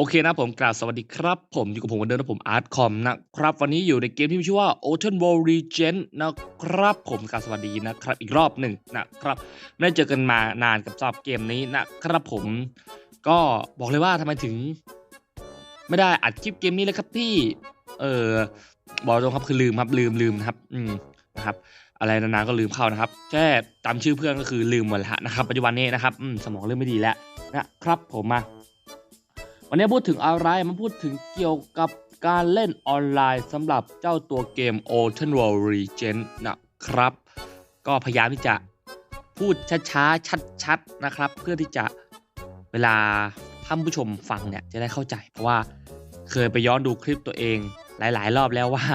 โอเคนะผมกราบสวัสดีครับ ผมอยู่กับผมเหมือนเดิมนะผมอาร์ตคอมนะครับ วันนี้อยู่ในเกมที่มีชื่อว่า Ocean World Regen นะครับ ผมกราบสวัสดีนะครับ อีกรอบหนึ่งนะครับไม่ได้เจอกันมานานกับสำหรับเกมนี้นะครับผมก็บอกเลยว่าทำไมถึง ไม่ได้อัดคลิปเกมนี้เลยครับพี่ เออบอกตรงครับคือลืมครับลืมลืมนะครับ อืมนะครับ อะไรนานๆก็ลืมเข้านะครับแค่จำชื่อเพื่อนก็คือลืมหมดแล้วนะครับ ปัจจุบันนี้นะครับอืมสมองเริ่มไม่ดีแล้วนะครับผมมา วันนี้พูดถึงอะไรมาพูดถึงเกี่ยวกับการเล่นออนไลน์สำหรับเจ้าตัวเกม Ocean World Regent นะครับ ก็พยายามที่จะพูดช้าๆ ชัดๆ นะครับ เพื่อที่จะเวลาท่านผู้ชมฟังเนี่ยจะได้เข้าใจ เพราะว่าเคยไปย้อนดูคลิปตัวเองหลายๆ รอบแล้วว่า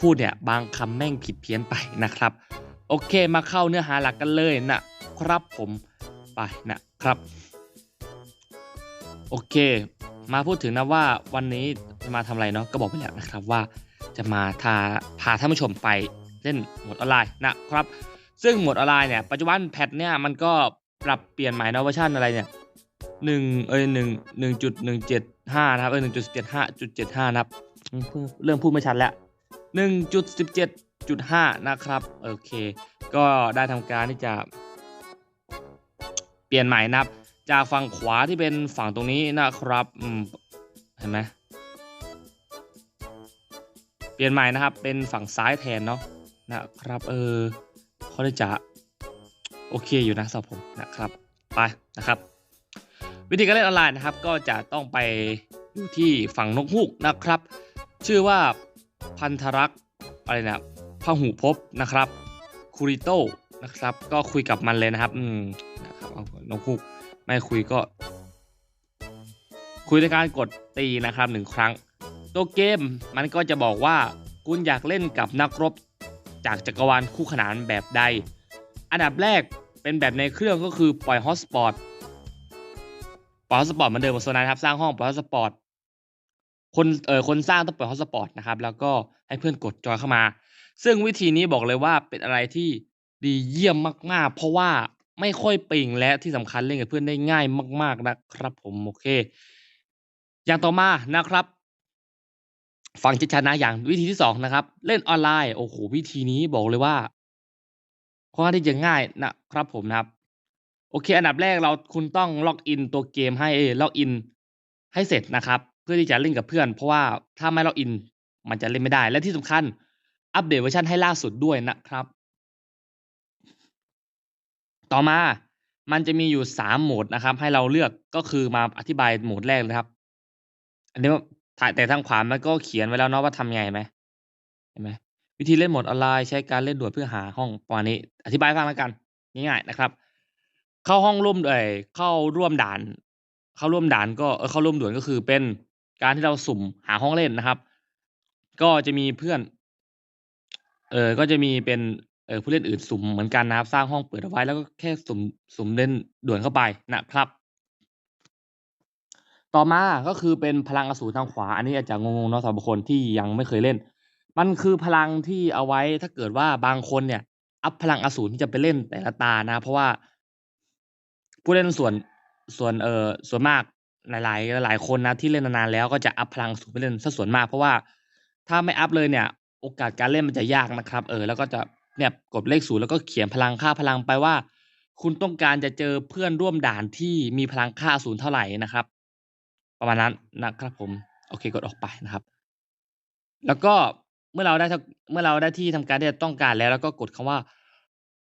พูดเนี่ยบางคำแม่งผิดเพี้ยนไปนะครับ โอเคมาเข้าเนื้อหาหลักกันเลยนะครับผมไปนะครับ โอเค มาพูดถึงนะว่าวันนี้จะมาทำอะไรเนาะก็บอกไปแล้วนะครับว่าจะมาทาพาท่านผู้ชมไปเล่นหมดออนไลน์นะครับ ซึ่งหมดออนไลน์เนี่ยปัจจุบันแพทเนี่ยมันก็ปรับเปลี่ยนใหม่นะเวอร์ชันอะไรเนี่ยหนึ่งเอ้ยหนึ่งหนึ่งจุดหนึ่งเจ็ดห้านะครับเอ้ยหนึ่งจุดเจ็ดห้าจุดเจ็ดห้านะครับเริ่มพูดไม่ชัดแล้วหนึ่งจุดสิบเจ็ดจุดห้านะครับโอเค ก็ได้ทำการที่จะเปลี่ยนใหม่นะครับ จากฝั่งขวาที่เป็นฝั่งตรงนี้นะครับเห็นไหมเปลี่ยนใหม่นะครับ เป็นฝั่งซ้ายแทนเนาะนะครับ เออเขาได้จะโอเคอยู่นะสำหรับผมนะครับไปนะครับ วิธีการเล่นออนไลน์นะครับ ก็จะต้องไปอยู่ที่ฝั่งนกฮูกนะครับ ชื่อว่าพันธรักษ์อะไรนะพหูภพนะครับคูริโตนะครับ ก็คุยกับมันเลยนะครับ อืมนะครับเอานกฮูก ไม่คุยก็ คุยในการกดตีนะครับหนึ่งครั้ง ตัวเกมมันก็จะบอกว่าคุณอยากเล่นกับนักรบจากจักรวาลคู่ขนานแบบใด อันดับแรกเป็นแบบในเครื่องก็คือปล่อยฮอตสปอตปล่อยฮอตสปอตเหมือนเดิมโซนนะครับ สร้างห้องปล่อยฮอตสปอตคนเอ่อคนสร้างต้องปล่อยฮอตสปอตนะครับ แล้วก็ให้เพื่อนกดจอยเข้ามา ซึ่งวิธีนี้บอกเลยว่าเป็นอะไรที่ดีเยี่ยมมาก ๆ เพราะว่า ไม่ค่อยปิง และที่สำคัญเล่นกับเพื่อนได้ง่ายมาก ๆ นะครับผม โอเค อย่างต่อมานะครับ ฟังชัดๆนะอย่างวิธีที่สองนะครับ เล่นออนไลน์โอ้โหวิธีนี้บอกเลยว่าค่อนข้างที่จะง่ายนะครับผมนะครับ โอเค อันดับแรกเราคุณต้องล็อกอินตัวเกมให้ล็อกอินให้เสร็จนะครับ เพื่อที่จะเล่นกับเพื่อน เพราะว่าถ้าไม่ล็อกอินมันจะเล่นไม่ได้ และที่สำคัญอัปเดตเวอร์ชันให้ล่าสุดด้วยนะครับ ต่อมามันจะมีอยู่สามโหมดนะครับ ให้เราเลือกก็คือมาอธิบายโหมดแรกเลยครับ อันนี้ถ่าแต่ทางขวามันก็เขียนไว้แล้วเนาะว่าทำไงไหมเห็นไหมวิธีเล่นโหมดออนไลน์ใช้การเล่นด่วนเพื่อหาห้องประมาณนี้ อธิบายฟังแล้วกันง่ายๆนะครับ เข้าห้องร่วมเอ่ยเข้าร่วมด่าน เข้าร่วมด่านก็เออเข้าร่วมด่วนก็คือเป็นการที่เราสุ่มหาห้องเล่นนะครับ ก็จะมีเพื่อน เออก็จะมีเป็น ออผู้เล่นอื่นสุ่มเหมือนกันนะครับ สร้างห้องเปิดเอาไว้แล้วก็แค่สุ่มสุ่มเล่นด่วนเข้าไปนะครับ ต่อมาก็คือเป็นพลังอสูรทางขวา อันนี้อาจจะงงๆเนาะสำหรับคนที่ยังไม่เคยเล่น มันคือพลังที่เอาไว้ถ้าเกิดว่าบางคนเนี่ย อัพพลังอสูรที่จะไปเล่นแต่ละตานะ เพราะว่า ผู้เล่นส่วนส่วนเออส่วนมากหลายๆหลายคนนะที่เล่นนานๆแล้วก็จะอัพพลังสูรไปเล่นซะส่วนมาก เพราะว่าถ้าไม่อัพเลยเนี่ย โอกาสการเล่นมันจะยากนะครับ เออ แล้วก็จะ เนี่ยกดเลขศูนย์แล้วก็เขียนพลังค่าพลังไปว่า คุณต้องการจะเจอเพื่อนร่วมด่านที่มีพลังค่าศูนย์เท่าไหร่นะครับ ประมาณนั้นนะครับผมโอเคกดออกไปนะครับ แล้วก็เมื่อเราได้เมื่อเราได้ที่ทำการที่ต้องการแล้ว แล้วก็กดคำว่า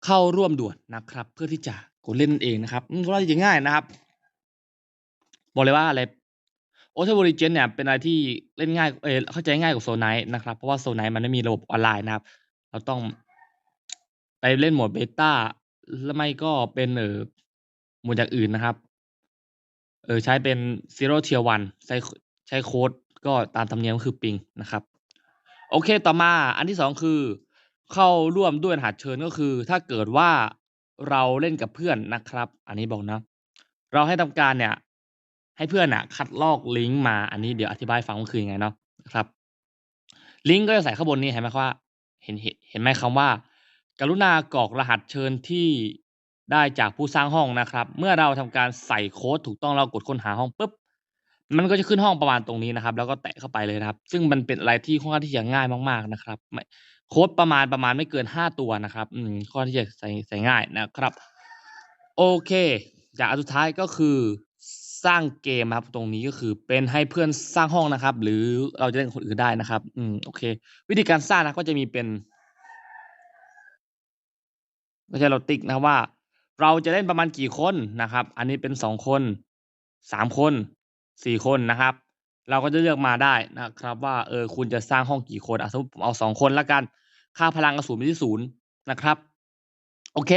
เข้าร่วมด่วนนะครับ เพื่อที่จะกดเล่นเองนะครับก็จะง่ายนะครับ บอกเลยว่าอะไรโอเทอร์บริเจนเนี่ยเป็นอะไรที่เล่นง่ายเออเข้าใจง่ายกว่าโซนไนท์นะครับ เพราะว่าโซนไนท์มันไม่มีระบบออนไลน์นะครับ เราต้อง ไปเล่นโหมดเบต้าแล้วไม่ก็เป็นเออหมดจากอื่นนะครับ เออใช้เป็น zero tier one ใช้ใช้โค้ดก็ตามธรรมเนียมก็คือปิงนะครับ โอเคต่อมาอันที่สองคือ เข้าร่วมด้วยรหัสเชิญก็คือ ถ้าเกิดว่าเราเล่นกับเพื่อนนะครับ อันนี้บอกนะ เราให้ทำการเนี่ย ให้เพื่อนอะ คัดลอกลิงก์มาอันนี้เดี๋ยวอธิบายฟังว่าคือยังไงเนาะครับ ลิงก์ก็จะใส่ข้างบนนี้เห็นไหมว่า เห็นเห็นไหมคำว่า กรุณากรอกรหัสเชิญที่ได้จากผู้สร้างห้องนะครับ เมื่อเราทำการใส่โค้ดถูกต้องเรากดค้นหาห้องปุ๊บ มันก็จะขึ้นห้องประมาณตรงนี้นะครับ แล้วก็แตะเข้าไปเลยนะครับ ซึ่งมันเป็นอะไรที่ค่อนข้างที่จะง่ายมากๆนะครับโค้ดประมาณประมาณไม่เกิน 5 ตัวนะครับ อืมค่อนข้างที่จะใส่ใส่ง่ายนะครับ โอเคอย่างอันสุดท้ายก็คือสร้างเกมครับ ตรงนี้ก็คือเป็นให้เพื่อนสร้างห้องนะครับ หรือเราจะเล่นคนอื่นได้นะครับ อืม โอเค วิธีการสร้างนะก็จะมีเป็น ไม่ใช่เราติ๊กนะครับว่า เราจะเล่นประมาณกี่คนนะครับ อันนี้เป็น2คน3คน4คนนะครับ เราก็จะเลือกมาได้นะครับ ว่าเออคุณจะสร้างห้องกี่คนอ่าสมมติผมเอา2คนแล้วกัน ค่าพลังอสูรไปที่0นย์นะครับ โอเค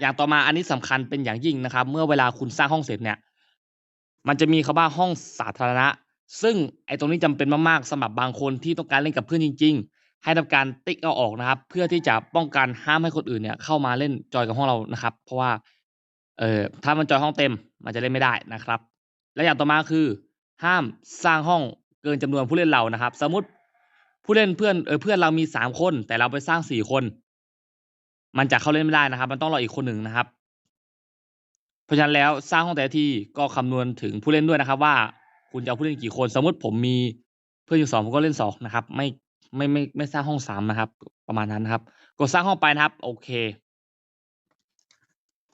อย่างต่อมาอันนี้สำคัญเป็นอย่างยิ่งนะครับ เมื่อเวลาคุณสร้างห้องเสร็จเนี่ย มันจะมีคำว่าห้องสาธารณะ ซึ่งไอ้ตรงนี้จำเป็นมากๆสำหรับบางคนที่ต้องการเล่นกับเพื่อนจริง ๆ ให้ทำการติ๊กเอาออกนะครับ เพื่อที่จะป้องกันห้ามให้คนอื่นเนี่ยเข้ามาเล่นจอยกับห้องเรานะครับ เพราะว่าเอ่อถ้ามันจอยห้องเต็มมันจะเล่นไม่ได้นะครับ และอย่างต่อมาคือ ห้ามสร้างห้องเกินจำนวนผู้เล่นเรานะครับ สมมติผู้เล่นเพื่อนเออเพื่อนเรามี3คน แต่เราไปสร้าง4คน มันจะเข้าเล่นไม่ได้นะครับ มันต้องรออีกคนหนึ่งนะครับ เพราะฉะนั้นแล้วสร้างห้องแต่ละทีก็คำนวณถึงผู้เล่นด้วยนะครับ ว่าคุณจะเอาผู้เล่นกี่คน สมมติผมมีเพื่อนอยู่2ผมก็เล่น2นะครับ ไม่ ไม่ไม่ไม่สร้างห้อง3นะครับ ประมาณนั้นนะครับ กดสร้างห้องไปนะครับ โอเค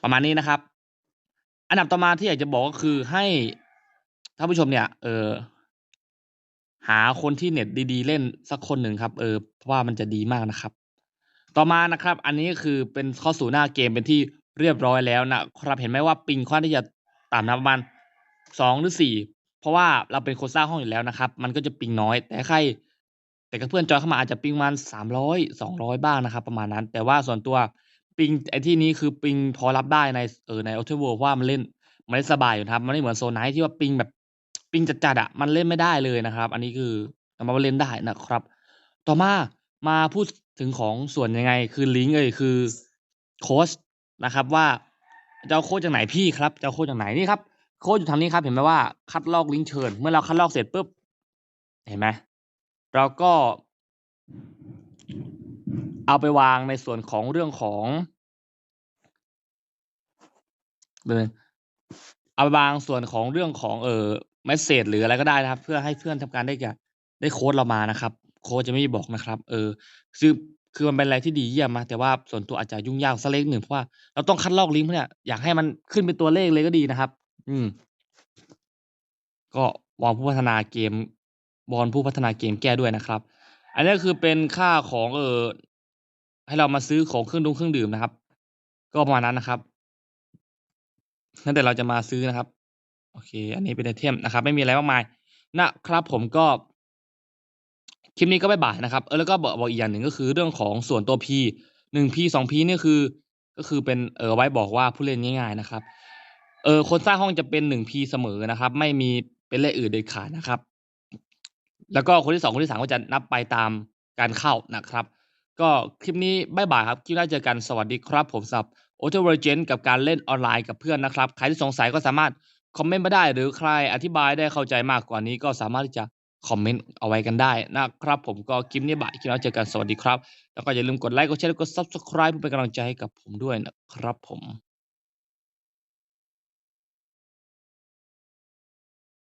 ประมาณนี้นะครับ อันดับต่อมาที่อยากจะบอกก็คือให้ท่านผู้ชมเนี่ย เออหาคนที่เน็ตดี ๆ เล่นสักคนหนึ่งครับ เออเพราะว่ามันจะดีมากนะครับ ต่อมานะครับ อันนี้คือเป็นข้าสู่หน้าเกมเป็นที่เรียบร้อยแล้วนะครับ เห็นไหมว่าปิงค่อนที่จะต่ำนะประมาณ2หรือ4เพราะว่าเราเป็นคนสร้างห้องอยู่แล้วนะครับ มันก็จะปิงน้อย แต่ใคร แต่กับเพื่อนจอยเข้ามาอาจจะปิงประมาณ300 200บ้างนะครับ ประมาณนั้น แต่ว่าส่วนตัวปิงไอ้ที่นี้คือปิงพอรับได้ในเออใน Outer World เพราะว่ามันเล่นมันเล่นสบายอยู่นะครับ มันไม่เหมือน Soul Knight ที่ว่าปิงแบบปิงจัดๆอะมันเล่นไม่ได้เลยนะครับ อันนี้คือมารถว่าเล่นได้นะครับ ต่อมามาพูดถึงของส่วนยังไง คือลิงก์เอ่ยคือโค้ชนะครับว่าจะเอาโค้ชจากไหนพี่ครับจะเอาโค้ชจากไหนนี่ครับโค้ชอยู่ทางนี้ครับ เห็นไหมว่าคัดลอกลิงก์เชิญ เมื่อเราคัดลอกเสร็จปุ๊บเห็นไหม เราก็เอาไปวางในส่วนของเรื่องของเลยเอาไปวางส่วนของเรื่องของเออเมสเสจหรืออะไรก็ได้นะครับ เพื่อให้เพื่อนทำการได้จะได้โคชเรามานะครับ โคชจะไม่บอกนะครับ เออคือคือมันเป็นอะไรที่ดีเยี่ยมนะแต่ว่าส่วนตัวอาจจะยุ่งยากสักเล็กหนึ่งเพราะว่าเราต้องคัดลอกลิงก์พวกเนี้ยอยากให้มันขึ้นเป็นตัวเลขเลยก็ดีนะครับ อืม ก็วอนผู้พัฒนาเกม วอนผู้พัฒนาเกมแก้ด้วยนะครับ อันนี้คือเป็นค่าของเออให้เรามาซื้อของเครื่องดงเครื่องดื่มนะครับ ก็ประมาณนั้นนะครับงั้นเดี๋ยวเราจะมาซื้อนะครับ โอเค อันนี้เป็นไอเทมนะครับ ไม่มีอะไรมากมายนะครับ ผมก็คลิปนี้ก็บ๊ายบายนะครับเออแล้วก็บอกบอกอีกอย่างหนึ่งก็คือเรื่องของส่วนตัว P 1 P 2 P นี่คือ ก็คือเป็นเออไว้บอกว่าผู้เล่นง่ายๆนะครับ เออคนสร้างห้องจะเป็น1 P เสมอนะครับ ไม่มีเป็นเลขอื่นเด็ดขาดนะครับ แล้วก็คนที่2คนที่3ก็จะนับไปตามการเข้านะครับ ก็คลิปนี้บ๊ายบายครับคลิปหน้าเจอกันสวัสดีครับ ผมสำหรับ Outer World Legends กับการเล่นออนไลน์กับเพื่อนนะครับ ใครที่สงสัยก็สามารถคอมเมนต์มาได้ หรือใครอธิบายได้เข้าใจมากกว่านี้ก็สามารถที่จะคอมเมนต์เอาไว้กันได้นะครับ ผมก็คลิปนี้บ๊ายคลิปหน้าเจอกันสวัสดีครับ แล้วก็อย่าลืมกดไลก์กดแชร์และกด Subscribe เพื่อเป็นกำลังใจให้กับผมด้วยนะครับผม